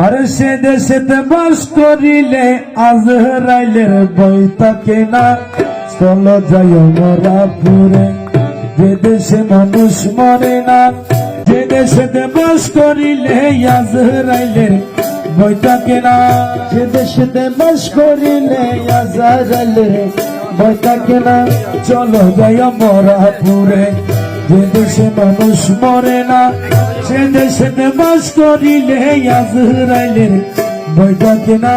আরে সে দেশেতে বাস করিলে আজরাইলের বই থাকে না চলো যাই মরা পুরে যে দেশে মানুষ মরে না, যে দেশেতে বাস করিলে আজরাইলের বই থাকে না যে দেশেতে বাস করিলে আজারালে ভয় থাকে না চলো যাই মরা পুরে যে দেশে মানুষ মরে না, সে দেশেতে বাস করিলে আজরাইলের বই থাকে না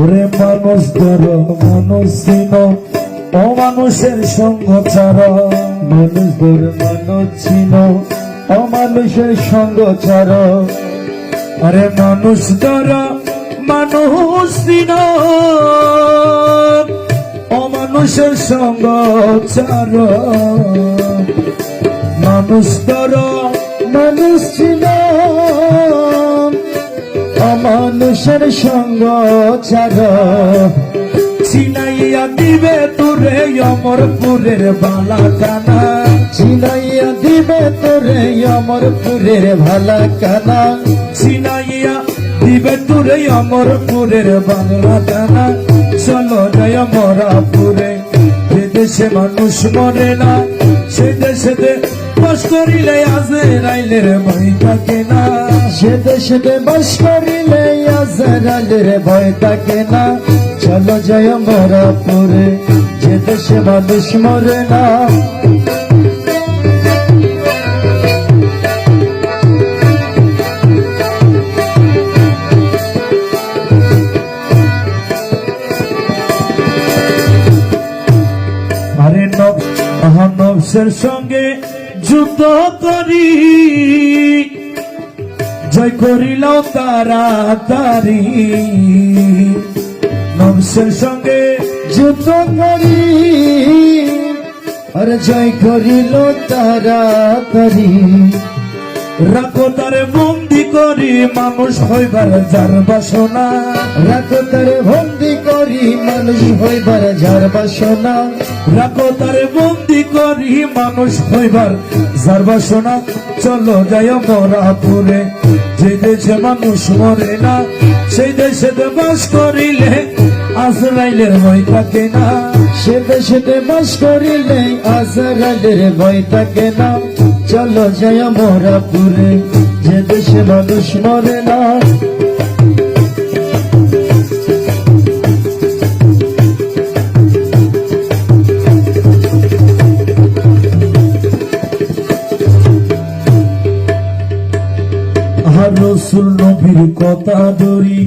ওরে মানুষ ধর, মানুষ চিন, অমানুষের সঙ্গ ছাড়। মানুষ দূর মানুষ ছিল অমানুষের সঙ্গ ছাড়। আরে মানুষ ধর মানুষ চিন অমানুষের সঙ্গ ছাড়। মানুষ ধর মানুষ ছিল অমানুষের সঙ্গ ছাড়। চিনাইয়া দিবে তোরে অমরপুরের বালা কানা চিনাইয়া দিবে তোরে অমরপুরের ভালা কানা। চিনাইয়া দিবে তোরে অমরপুরের বাংলা কানা। চলো জয় মরাপুরে যে দেশে মানুষ মরে না, সে দেশেতে বাস করিলে আজে রাইলের ভয় থাকে না সে দেশে বাস করিলে আজারালের ভয় থাকে না চলো জয় মরাপুরে যে দেশে মানুষ মরে না নবসের সঙ্গে যুদ্ধ করি। জয় করিল তাড়াতাড়ি। নবসের সঙ্গে যুদ্ধ করি। আর জয় করিল তাড়াতাড়ি। রাখো তারে বন্দি করি মানুষ হইবার যার বাসনা। রাখো তারে বন্দি করি মানুষ হইবার যার বাসনা। রাখো তারে বন্দি করি মানুষ হইবার যার বাসনা। চলো যাই মরাপুরে যে দেশে মানুষ মরে না সেই দেশে বাস করিলে আজরাইলের ভয় থাকে না। সে দেশে বাস করিলে আজারালের ভয় থাকে না। চলো জয় মোরাপুরে যে দেশে মানুষ মরে না। রসুল নবীর কথা ধরি,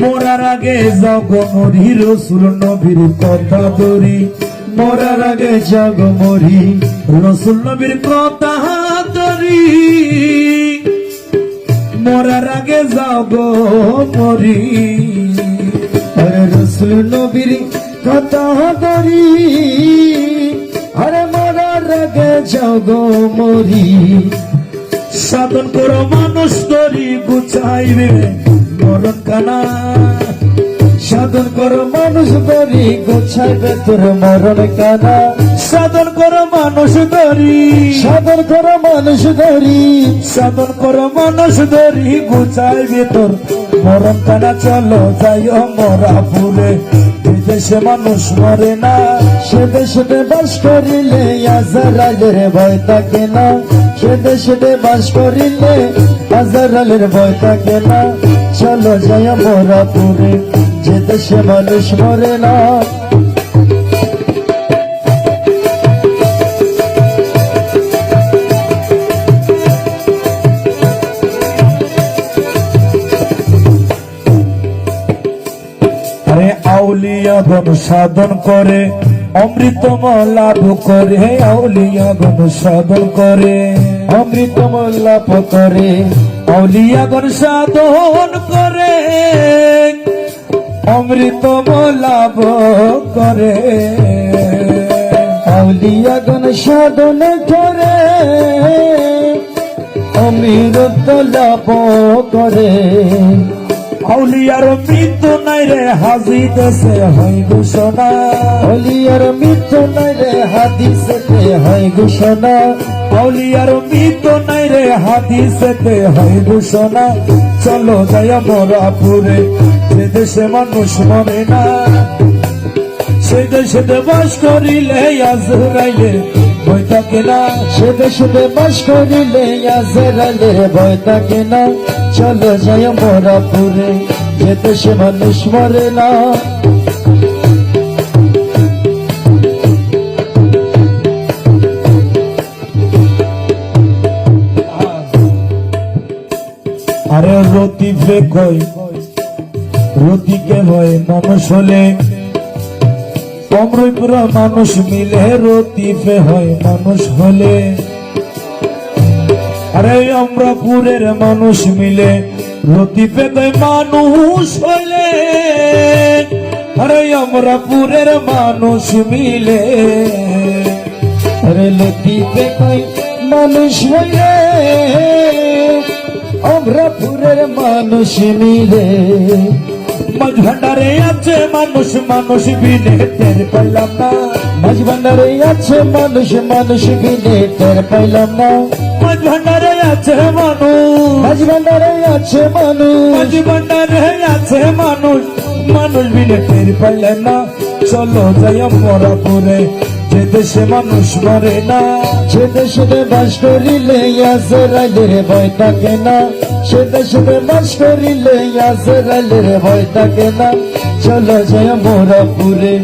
মরার আগে জগমরি রসুল নবীর কথা ধরি। মরার আগে জগ মরি, রসুল নবীর কথা ধরি। মরার আগে যাব মরি, আরে রসুল নবীর কথা করি আরে মরার আগে জগ মরি, সাধন করো মানুষ তরি গুছাইবে মরণ কানা। সাধন করো মানুষ ধরি গোছাইবে তোর মরণ কানা। সাধন করো মানুষ ধরি সাধন করো মানুষ ধরি সাধন করো মানুষ ধরি গুছাইবে তোর মরণ কানা। চলো যাইও মরাপুরে বিদেশে মানুষ মরে না। সে দেশে বাস করিলে আজারালের ভয় থাকে না। সে দেশে বাস করিলে আজারালের ভয় থাকে না। চলো জয় মোরাপুরে যে দেশে মানুষ মরে না। আরে সাধন করে অমৃতম লাভ করে আউলিয়া গণ সাধন করে। অমৃতম লাভ করে আউলিয়া গণ সাধন করে। অমৃতম লাভ করে। আউলিয়াগণ সাধন করে অমৃত লাভ করে। আউলিয়ার মৃত্যু নাই রে হাজি দেশে হয় ঘোষণা। হলিয়ার মৃত্যু নাই রে হাদিসেতে হয় ঘোষণা। আউলিয়ার মৃত্যু নাই রে হাদিসেতে হয় ঘোষণা। চলো যায় মোরাপুরে যে দেশে মানুষ মরে না। সে দেশে বাস করিলে আজরাইলে বই থাকে না, সে দেশে বাস করিলে আজরালের ভয় থাকে না। চলো যায় মোরাপুরে, যে দেশে মানুষ মরে না। আরে রতি ফেক হয় রতিকে হয় মানুষ হলে অমরপুরা মানুষ মিলে রতিফে হয়, মানুষ হলে। আরে অমরাপুরের মানুষ মিলে রতিফে হয় মানুষ হলে। আরে অমরাপুরের মানুষ মিলে আরে লতিফে কই মানুষ হইলে অমরাপুরের মানুষ মিলে। মাঝ ভান্ডারে আছে মানুষ মানুষ বিনে টের পাইলাম না মাঝ ভান্ডারে আছে মানুষ মানুষ বিনে টের পাইলাম না মাঝ ভান্ডারে আছে মানুষ মাঝ ভান্ডারে আছে মানুষ মাঝ ভান্ডারে আছে মানুষ মানুষ বিনে টের পাইলাম না চলো যাই মরাপুরে যে দেশে মানুষ মরে না, সে দেশে বাস করিলে আজরাইলের ভয় থাকে না। সে দেশে বাস করিলে আজরাইলের ভয় থাকে না। চলো যায় মোরাপুরে